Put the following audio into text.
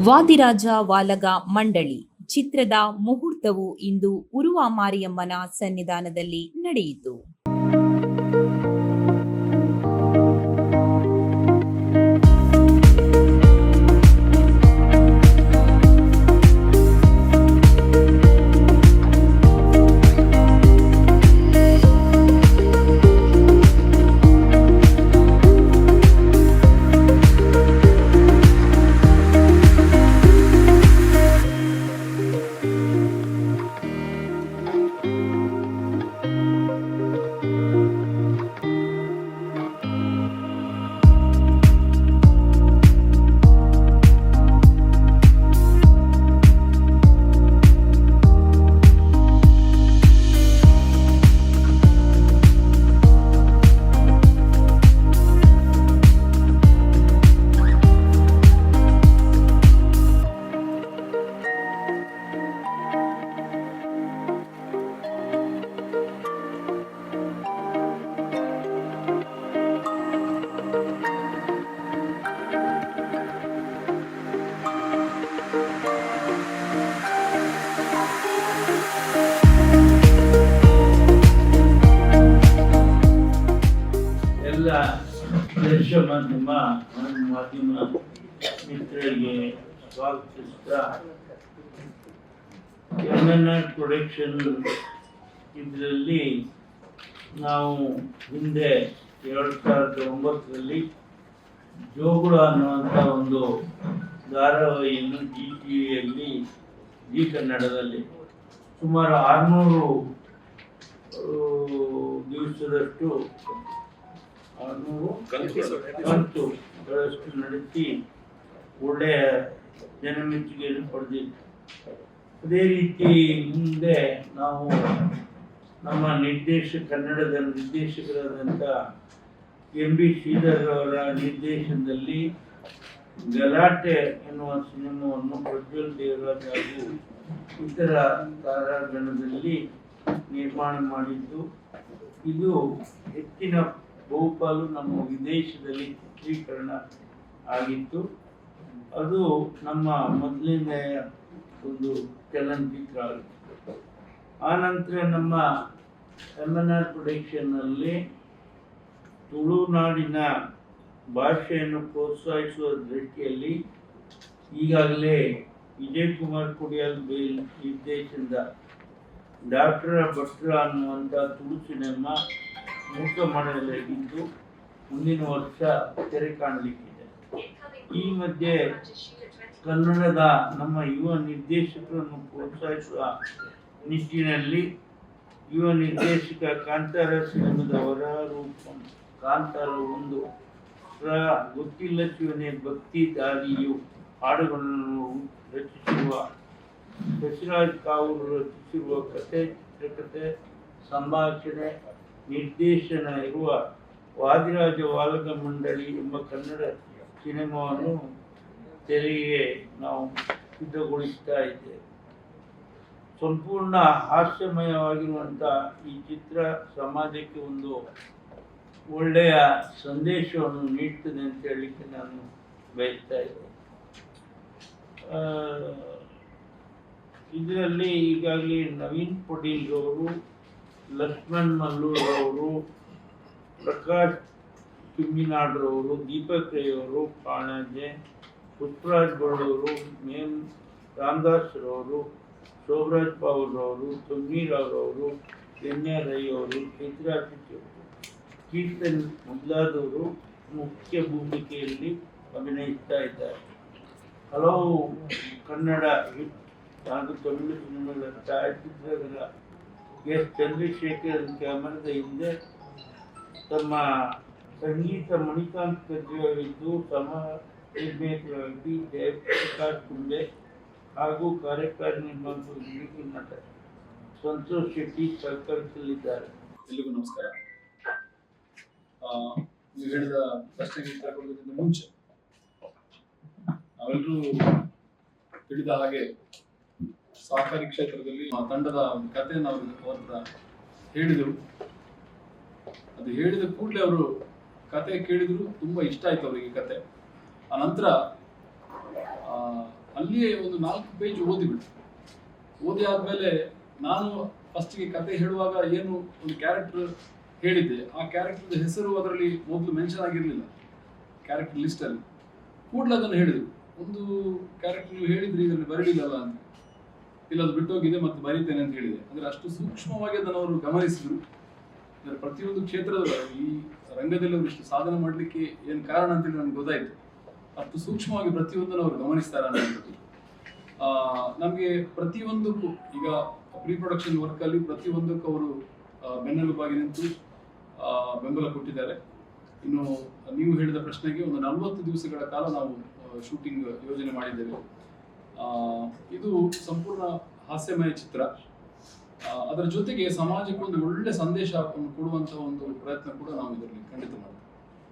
ವಾದಿರಾಜ ವಾಲಗ ಮಂಡಳಿ ಚಿತ್ರದ ಮುಹೂರ್ತವು ಇಂದು ಉರುವ ಮಾರಿಯಮ್ಮನ ಸನ್ನಿಧಾನದಲ್ಲಿ ನಡೆಯಿತು. ಮಾಧ್ಯಮ ಹಾಗೂ ಮಾಧ್ಯಮ ಮಿತ್ರರಿಗೆ ಸ್ವಾಗತಿಸ್ತಾ ಎಂ ಎನ್ ಆರ್ ಪ್ರೊಡಕ್ಷನ್ ಇದರಲ್ಲಿ ನಾವು ಹಿಂದೆ ಎರಡು ಸಾವಿರದ ಒಂಬತ್ತರಲ್ಲಿ ಜೋಗುಳ ಅನ್ನುವಂಥ ಒಂದು ಧಾರಾವಾಹಿಯನ್ನು ಜಿ ಟಿ ವಿಯಲ್ಲಿ ಜಿ ಕನ್ನಡದಲ್ಲಿ ಸುಮಾರು ಆರುನೂರು ದಿವಸದಷ್ಟು ನಡೆಸಿ ಒಳ್ಳೆಯ ಜನಮೆಚ್ಚುಗೆಯನ್ನು ಪಡೆದಿತ್ತು ಅದೇ ರೀತಿ ಮುಂದೆ ನಾವು ನಮ್ಮ ನಿರ್ದೇಶಕ ಕನ್ನಡದ ನಿರ್ದೇಶಕರಾದಂಥ ಎಂ ಬಿ ಶ್ರೀಧರ್ ಅವರ ನಿರ್ದೇಶನದಲ್ಲಿ ಗಲಾಟೆ ಎನ್ನುವ ಸಿನಿಮಾವನ್ನು ಪ್ರಜ್ವಲ್ ದೇವರಾಜ್ ಹಾಗೂ ಇತರ ತಾರಾಗಣದಲ್ಲಿ ನಿರ್ಮಾಣ ಮಾಡಿದ್ದು. ಇದು ಹೆಚ್ಚಿನ ಬಹುಪಾಲು ನಮ್ಮ ವಿದೇಶದಲ್ಲಿ ಚಿತ್ರೀಕರಣ ಆಗಿತ್ತು. ಅದು ನಮ್ಮ ಮೊದಲನೆಯ ಒಂದು ಚಲನಚಿತ್ರ ಆಗಿತ್ತು. ಆನಂತರ ನಂತರ ನಮ್ಮ ಎಂ ಎನ್ ಆರ್ ಪ್ರೊಡಕ್ಷನ್ನಲ್ಲಿ ತುಳುನಾಡಿನ ಭಾಷೆಯನ್ನು ಪ್ರೋತ್ಸಾಹಿಸುವ ದೃಷ್ಟಿಯಲ್ಲಿ ಈಗಾಗಲೇ ವಿಜಯ್ ಕುಮಾರ್ ಕುಡಿಯಲ್ ಬೇಲ್ ನಿರ್ದೇಶನದ ಡಾಕ್ಟರ್ ಭಟ್ರ ಅನ್ನುವಂಥ ತುಳು ಸಿನಿಮಾ ಮೂಕ ಮಾಡಲಾಗಿದ್ದು ಮುಂದಿನ ವರ್ಷ ತೆರೆ ಕಾಣಲಿಕ್ಕಿದೆ. ಈ ಮಧ್ಯೆ ಕನ್ನಡದ ನಮ್ಮ ಯುವ ನಿರ್ದೇಶಕರನ್ನು ಪ್ರೋತ್ಸಾಹಿಸುವ ನಿಟ್ಟಿನಲ್ಲಿ ಯುವ ನಿರ್ದೇಶಕ ಕಾಂತಾರ ಸಿನಿಮಾದ ರೂಪಂ, ಕಾಂತಾರ ಒಂದು ಗೊತ್ತಿಲ್ಲ ಶಿವನೇ ಭಕ್ತಿ ದಾರಿಯು ಹಾಡುಗಳನ್ನು ರಚಿಸಿರುವ ಶಶಿರಾಜ್ ಕಾವೂರು ರಚಿಸಿರುವ ಕಥೆ ಚಿತ್ರಕಥೆ ಸಂಭಾಷಣೆ ನಿರ್ದೇಶನ ಇರುವ ವಾದಿರಾಜ ವಾಲಗ ಮಂಡಳಿ ಎಂಬ ಕನ್ನಡ ಸಿನಿಮಾವನ್ನು ತೆರೆಗೆ ನಾವು ಸಿದ್ಧಗೊಳಿಸ್ತಾ ಇದ್ದೇವೆ. ಸಂಪೂರ್ಣ ಹಾಸ್ಯಮಯವಾಗಿರುವಂಥ ಈ ಚಿತ್ರ ಸಮಾಜಕ್ಕೆ ಒಂದು ಒಳ್ಳೆಯ ಸಂದೇಶವನ್ನು ನೀಡ್ತದೆ ಅಂತ ಹೇಳಲಿಕ್ಕೆ ನಾನು ಬಯಸ್ತಾ ಇದ್ದೇನೆ. ಇದರಲ್ಲಿ ಈಗಾಗಲೇ ನವೀನ್ ಪಟೇಲ್ ಅವರು ಲಕ್ಷ್ಮಣ್ ಮಲ್ಲೂರ್ ಅವರು ಪ್ರಕಾಶ್ ಕಿಮ್ಮಿನಾಡ್ರವರು ದೀಪಕ್ ರೈ ಅವರು ಕಾಣಜೆ ಪುಷ್ಪರಾಜ್ ಬಳ್ಳೂರು ಮೇಮ್ ರಾಮದಾಸ್ ರವರು ಶೋಭರಾಜ್ ಪೌಲ್ ಅವರು ತೊಮ್ಮೀರಾವ್ ಅವರು ಎನ್ ಆರ್ ರೈ ಅವರು. ಚೈತ್ರಾ ಕೀರ್ತನ್ ಮೊದಲಾದವರು ಮುಖ್ಯ ಭೂಮಿಕೆಯಲ್ಲಿ ಅಭಿನಯಿಸ್ತಾ ಇದ್ದಾರೆ. ಹಲವು ಕನ್ನಡ ಹಾಗೂ ತಮಿಳು ಸಿನಿಮಾಗಳ ಛಾಯಾಚಿತ್ರಗಳ ಎಸ್ ಚಂದ್ರಶೇಖರ್ ಕ್ಯಾಮರದ ಹಿಂದೆ ತಮ್ಮ ಸಂಗೀತ ಮಣಿಕಾಂತ್ ಕಜ್ರಿಯವರಿದ್ದು ಸಮ ನಿರ್ದೇಶಕರಾಗಿ ಜಯಪ್ರಕಾಶ್ ಕುಂಬೆ ಹಾಗೂ ಕಾರ್ಯಕಾರಿ ನಿರ್ಮಾಪಕ ಹಿರಿಯ ನಟ ಸಂತೋಷ್ ಶೆಟ್ಟಿ ಸಹಕರಿಸಲಿದ್ದಾರೆ. ಎಲ್ರಿಗೂ ನಮಸ್ಕಾರ. ನೀವು ಹೇಳಿದ ಪ್ರಶ್ನೆಗೆ ಉತ್ತರ ಕೊಡೋದಕ್ಕಿಂತ ಮುಂಚೆ ನಾವೆಲ್ಲರೂ ತಿಳಿದ ಹಾಗೆ ಸಹಕಾರಿ ಕ್ಷೇತ್ರದಲ್ಲಿ ಆ ತಂಡದ ಒಂದು ಕಥೆಯನ್ನು ಅವರು ಹೇಳಿದರು. ಅದು ಹೇಳಿದ ಕೂಡಲೇ ಅವರು ಕತೆ ಕೇಳಿದ್ರು. ತುಂಬಾ ಇಷ್ಟ ಆಯ್ತು ಅವರಿಗೆ ಕತೆ ಆ ನಂತರ ಅಲ್ಲಿಯೇ ಒಂದು ನಾಲ್ಕು ಪೇಜ್ ಓದಿಬಿಟ್ರು. ಓದಿ ಆದ್ಮೇಲೆ ನಾನು ಫಸ್ಟಿಗೆ ಕತೆ ಹೇಳುವಾಗ ಏನು ಒಂದು ಕ್ಯಾರೆಕ್ಟರ್ ಹೇಳಿದ್ದೆ. ಆ ಕ್ಯಾರೆಕ್ಟರ್ ಹೆಸರು ಅದರಲ್ಲಿ ಮೊದಲು ಮೆನ್ಷನ್ ಆಗಿರಲಿಲ್ಲ. ಕ್ಯಾರೆಕ್ಟರ್ ಲಿಸ್ಟಲ್ಲಿ ಕೂಡಲೇ ಅದನ್ನು ಹೇಳಿದರು. ಒಂದು ಕ್ಯಾರೆಕ್ಟರ್ ನೀವು ಹೇಳಿದ್ರಿ ಇದರಲ್ಲಿ ಬರಲಿಲ್ಲಲ್ಲ ಅಂತ. ಇಲ್ಲ ಅದು ಬಿಟ್ಟೋಗಿದೆ ಮತ್ತೆ ಬರೀತೇನೆ ಅಂತ ಹೇಳಿದೆ. ಅಂದ್ರೆ ಅಷ್ಟು ಸೂಕ್ಷ್ಮವಾಗಿ ಅದನ್ನು ಅವರು ಗಮನಿಸಿದ್ರು. ಅಂದ್ರೆ ಪ್ರತಿಯೊಂದು ಕ್ಷೇತ್ರದ ಈ ರಂಗದಲ್ಲಿ ಅವರು ಇಷ್ಟು ಸಾಧನೆ ಮಾಡಲಿಕ್ಕೆ ಏನು ಕಾರಣ ಅಂತೇಳಿ ನನಗೆ ಗೊತ್ತಾಯ್ತು. ಅಷ್ಟು ಸೂಕ್ಷ್ಮವಾಗಿ ಪ್ರತಿಯೊಂದನ್ನು ಅವರು ಗಮನಿಸ್ತಾರೆ ಅನ್ನೋದು ನಮಗೆ ಪ್ರತಿಯೊಂದಕ್ಕೂ ಈಗ ಪ್ರೀ ಪ್ರೊಡಕ್ಷನ್ ವರ್ಕ್ ಅಲ್ಲಿ ಪ್ರತಿಯೊಂದಕ್ಕೂ ಅವರು ಬೆನ್ನೆಲುಬಾಗಿ ನಿಂತು ಆ, ಬೆಂಬಲ ಕೊಟ್ಟಿದ್ದಾರೆ. ಇನ್ನು ನೀವು ಹೇಳಿದ ಪ್ರಶ್ನೆಗೆ ಒಂದು ನಲ್ವತ್ತು ದಿವಸಗಳ ಕಾಲ ನಾವು ಶೂಟಿಂಗ್ ಯೋಜನೆ ಮಾಡಿದ್ದೇವೆ. ಇದು ಸಂಪೂರ್ಣ ಹಾಸ್ಯಮಯ ಚಿತ್ರ. ಅದರ ಜೊತೆಗೆ ಸಮಾಜಕ್ಕೆ ಒಂದು ಒಳ್ಳೆ ಸಂದೇಶವನ್ನು ಕೊಡುವಂತಹ ಒಂದು ಪ್ರಯತ್ನ ಕೂಡ ನಾವು ಇದರಲ್ಲಿ ಖಂಡಿತ ಮಾಡ್ತೀವಿ.